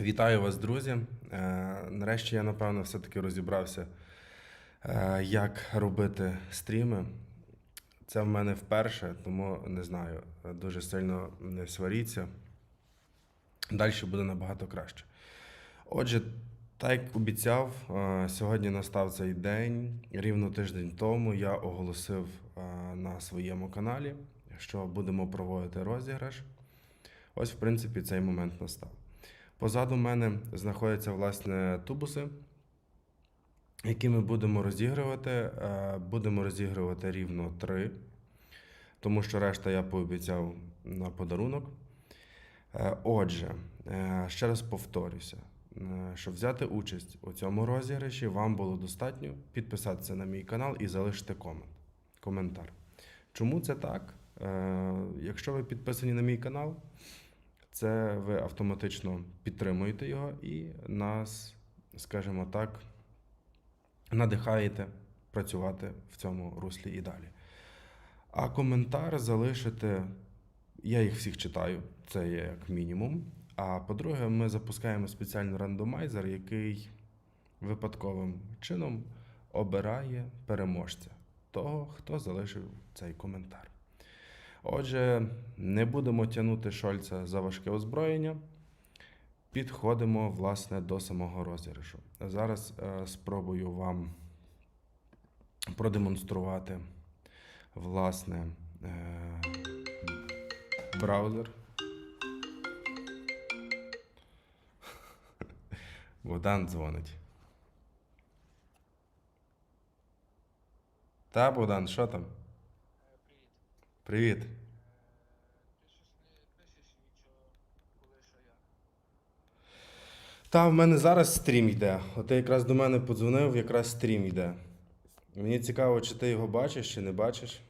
Вітаю вас, друзі. Е, Нарешті я, напевно, все-таки розібрався, е, як робити стріми. Це в мене вперше, тому не знаю, дуже сильно не сваріться. Далі буде набагато краще. Отже, так як обіцяв, е, сьогодні настав цей день. Рівно тиждень тому я оголосив на своєму каналі, що будемо проводити розіграш. Ось, в принципі, цей момент настав. Позаду мене знаходяться власне тубуси, які ми будемо розігрувати. Е, Будемо розігрувати рівно три, тому що решта я пообіцяв на подарунок. Е, Отже, е, ще раз повторюся, щоб взяти участь у цьому розіграші, вам було достатньо підписатися на мій канал і залишити комент, коментар. Чому це так? Якщо ви підписані на мій канал, це ви автоматично підтримуєте його і нас, скажімо так, надихаєте працювати в цьому руслі і далі. А коментар залишити, я їх всіх читаю, це є як мінімум. А по-друге, ми запускаємо спеціальний рандомайзер, який випадковим чином обирає переможця того, хто залишив цей коментар. Отже, не будемо тягнути Шольца за важке озброєння. Підходимо власне до самого розіграшу. Зараз е, спробую вам продемонструвати власне е, браузер. Богдан дзвонить. Та, Богдан, що там? Привіт. Привіт. Ти щось не пишеш нічого, коли що я. Та в мене зараз стрім йде. От ти якраз до мене подзвонив, якраз стрім йде. Мені цікаво, чи ти його бачиш, чи не бачиш.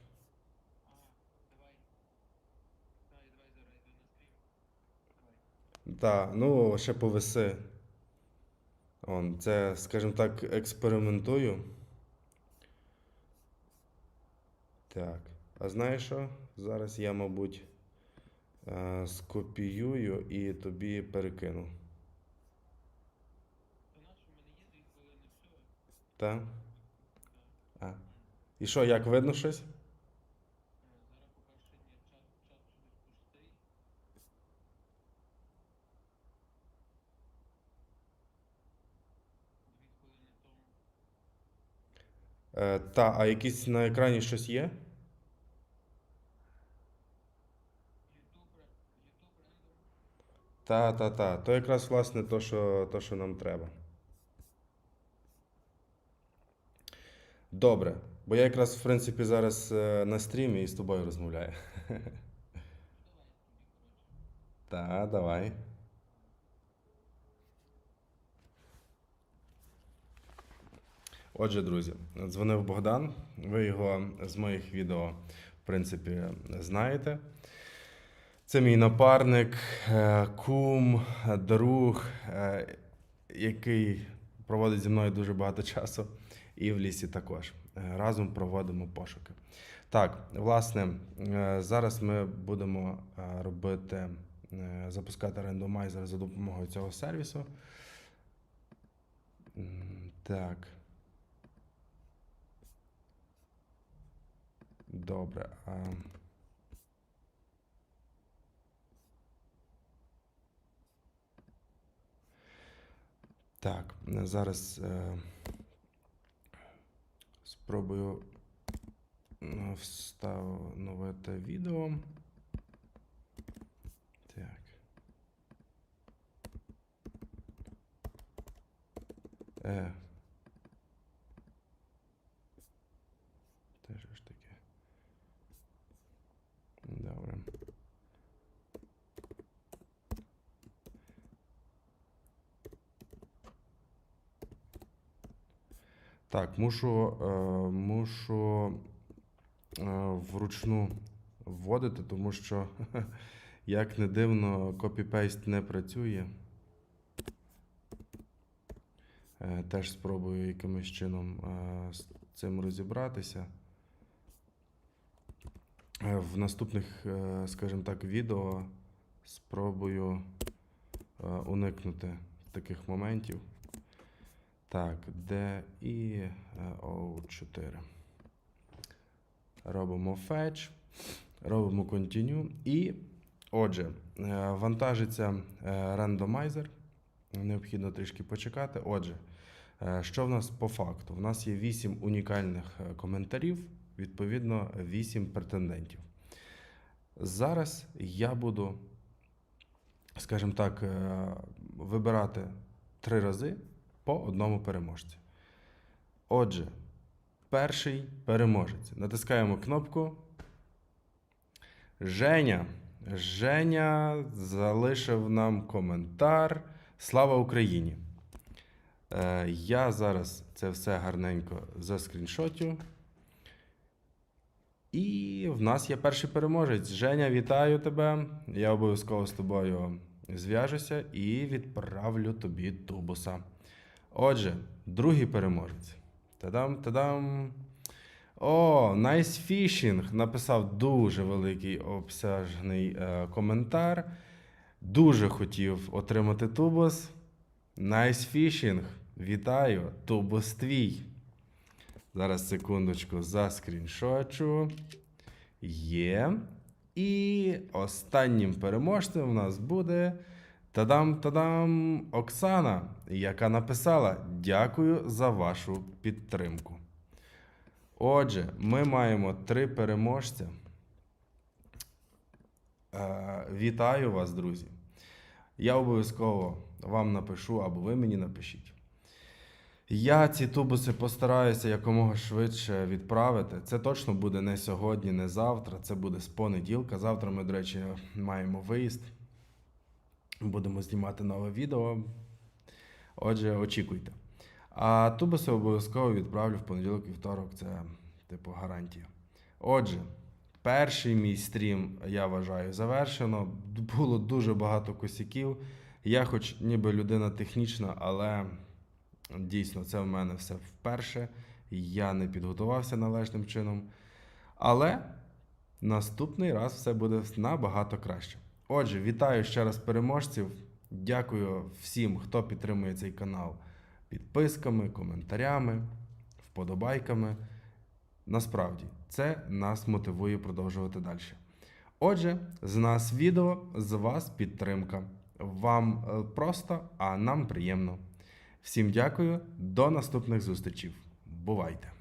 Давай. Ну, ще повиси. Он, це, скажімо так, експериментую. Так. А знаєш що? Зараз я, мабуть, е, скопіюю і тобі перекину. Так? А. І що, як видно щось? Е, та, а якісь на екрані щось є? Та, та, та. То якраз власне то, що, то, що нам треба. Добре. Бо я якраз, в принципі, зараз е, на стрімі і з тобою розмовляю. Та, давай. Отже, друзі, дзвонив Богдан. Ви його з моїх відео, в принципі, знаєте. Це мій напарник, е, кум, друг, е, який проводить зі мною дуже багато часу, і в лісі також. Е, Разом проводимо пошуки. Так, власне, зараз ми будемо робити, запускати рандомайзер за допомогою цього сервісу. Так. Добре. Так, е, зараз е, спробую е, встановити відео. Так. Е. Те що ж таке? Добре. Так, мушу, е, мушу е, вручну вводити, тому що, як не дивно, копі-пейст не працює. Е, теж спробую якимось чином е, з цим розібратися. Е, В наступних, е, скажімо так, відео спробую е, уникнути таких моментів. Так, де і е, O4. Робимо fetch, робимо continue. І, отже, е, вантажиться е, рандомайзер. Необхідно трішки почекати. Отже, е, що в нас по факту? У нас є 8 унікальних коментарів, відповідно, 8 претендентів. Зараз я буду, скажімо так, вибирати три рази по одному переможці. Отже, перший переможець. Натискаємо кнопку. Женя. Женя залишив нам коментар. Слава Україні! Е, я зараз це все гарненько заскріншотю. І в нас є перший переможець. Женя, вітаю тебе. Я обов'язково з тобою зв'яжуся і відправлю тобі тубуса. Отже, другий переможець. Тадам, тадам. О, Nice Fishing написав дуже великий обсяжний е, коментар. Дуже хотів отримати тубус. Nice Fishing. Вітаю! Тубус твій. Зараз секундочку заскріншочу. Є. І останнім переможцем у нас буде Тадам-тадам Оксана, яка написала: Дякую за вашу підтримку. Отже, ми маємо три переможця. Е, вітаю вас, друзі. Я обов'язково вам напишу або ви мені напишіть. Я ці тубуси постараюся якомога швидше відправити. Це точно буде не сьогодні, не завтра. Це буде з понеділка. Завтра ми, до речі, маємо виїзд. Будемо знімати нове відео. Отже, очікуйте. А тубуси обов'язково відправлю в понеділок вівторок. Це, типу, гарантія. Отже, перший мій стрім, я вважаю, завершено. Було дуже багато косяків. Я, хоч ніби людина технічна, але дійсно це в мене все вперше. Я не підготувався належним чином. Але наступний раз все буде набагато краще. Отже, вітаю ще раз переможців. Дякую всім, хто підтримує цей канал підписками, коментарями, вподобайками. Насправді, це нас мотивує продовжувати далі. Отже, з нас відео, з вас підтримка. Вам е, просто, а нам приємно. Всім дякую, до наступних зустрічей. Бувайте!